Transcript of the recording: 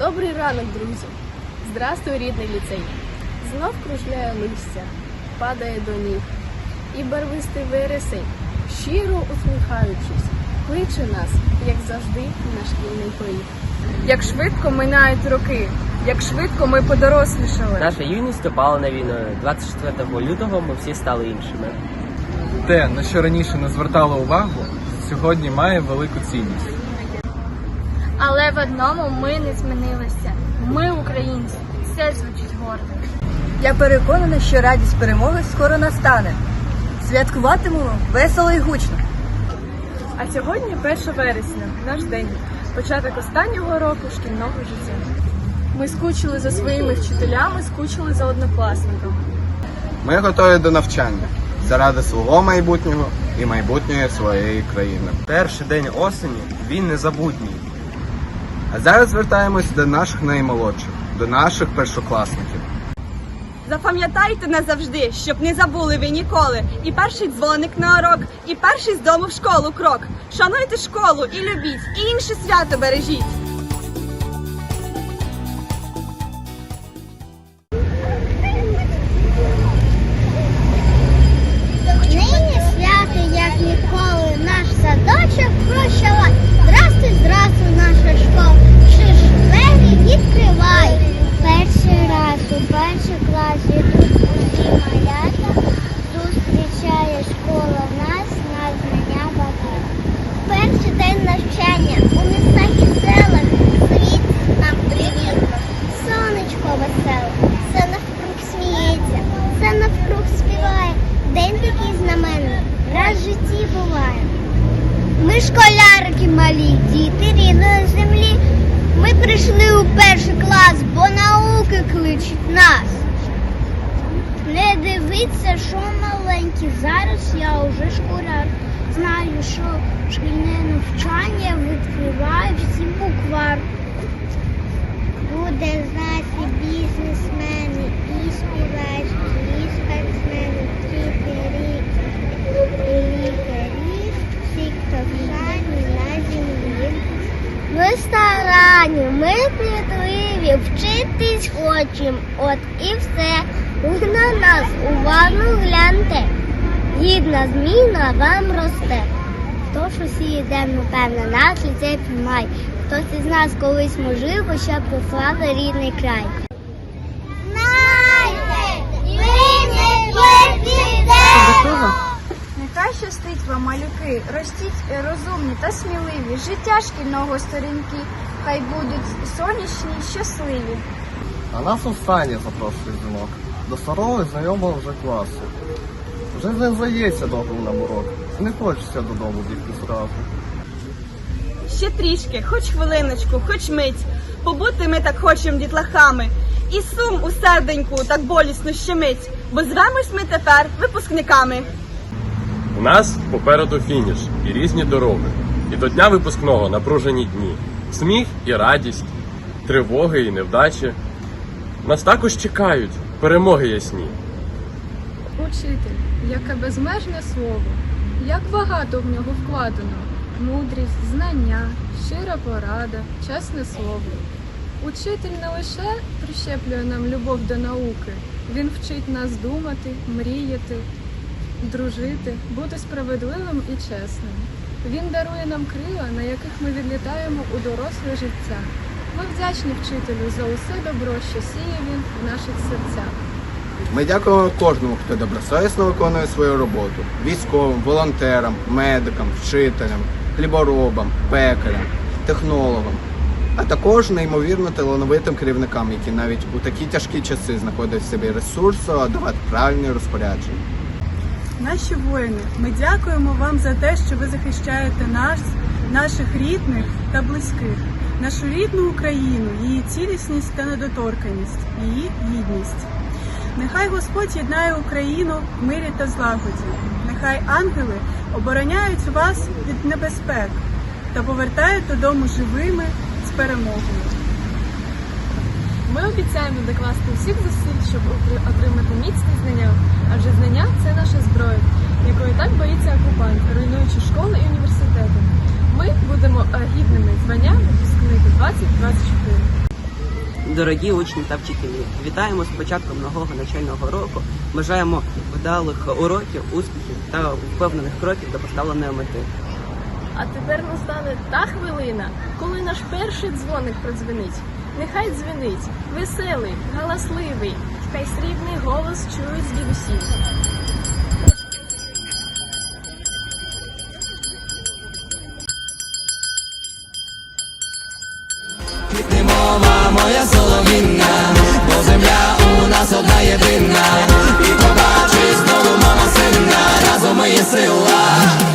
ранок, друзі! Здрастуй, рідний ліцей! Знов кружляє листя, падає до ніг, і барвистий вересень, щиро усміхаючись, кличе нас, як завжди, на шкільний поріг. Як швидко минають роки, як швидко ми подорослішали. Наша юність опалена війною. 24 лютого ми всі стали іншими. Те, на що раніше не звертало увагу, сьогодні має велику цінність. Але в одному ми не змінилися. Ми українці. Це звучить гордо. Я переконана, що радість перемоги скоро настане. Святкуватимемо весело і гучно. А сьогодні 1 вересня, наш день, початок останнього року шкільного життя. Ми скучили за своїми вчителями, скучили за однокласниками. Ми готові до навчання заради свого майбутнього і майбутньої своєї країни. Перший день осені він незабутній. А зараз звертаємось до наших наймолодших, до наших першокласників. Запам'ятайте назавжди, щоб не забули ви ніколи. І перший дзвоник на урок, і перший з дому в школу крок. Шануйте школу і любіть, і інше свято бережіть. Ми школярики малі, діти рідної землі. Ми прийшли у перший клас, бо науки кличуть нас. Не дивіться, що маленькі, зараз я уже школяр. Знаю, що шкільне навчання відкриває всі буквар. Буде знати бізнесмени і співачки, і спортсмени, вчителі, і лікарі, всі, хто в шані на землі. Ми старанні, ми плітливі, вчитись хочем, от і все. Ви на нас уважно гляньте. Гідна зміна вам росте. Тож усі йдемо, напевно, наш ліцей приймай. Хтось із нас колись можливо, щоб прославив рідний край. Нехай щастить вам, малюки, ростіть е, розумні та сміливі. Життя шкільного сторінки. Хай будуть сонячні щасливі. А нас останнє запрошує дзвінок. До старого і знайомого вже класу. Вже не здається довгим нам урок. Не хочеться додому бігти зразу. Ще трішки, хоч хвилиночку, хоч мить. Побути ми так хочемо дітлахами. І сум у серденьку так болісно щемить, бо звемось ми тепер випускниками. У нас попереду фініш і різні дороги. І до дня випускного напружені дні. Сміх і радість, тривоги і невдачі. Нас також чекають перемоги ясні. Учитель, яке безмежне слово, як багато в нього вкладено. Мудрість, знання, щира порада, чесне слово. Учитель не лише прищеплює нам любов до науки, він вчить нас думати, мріяти, дружити, бути справедливим і чесним. Він дарує нам крила, на яких ми відлітаємо у доросле життя. Ми вдячні вчителю за усе добро, що сіє він в наших серцях. Ми дякуємо кожному, хто добросовісно виконує свою роботу: військовим, волонтерам, медикам, вчителям, хліборобам, пекарям, технологам, а також неймовірно талановитим керівникам, які навіть у такі тяжкі часи знаходять в собі ресурсу давати правильні розпорядження. Наші воїни, ми дякуємо вам за те, що ви захищаєте нас, наших рідних та близьких, нашу рідну Україну, її цілісність та недоторканість, її гідність. Нехай Господь єднає Україну в мирі та злагоді. Нехай ангели обороняють вас від небезпек та повертають додому живими з перемогою. Ми обіцяємо докласти всіх зусиль, щоб отримати міцні знання, адже знання це наша зброя, Дорогі учні та вчителі, вітаємо з початком нового навчального року. Бажаємо вдалих уроків, успіхів та впевнених кроків до поставленої мети. А тепер настане та хвилина, коли наш перший дзвоник продзвенить. Нехай дзвенить, веселий, галасливий, хай срібний голос чують звідусіль. дома моя соловінна, бо земля у нас одна єдина, і побачиш знову мама сина, разом ми є сила.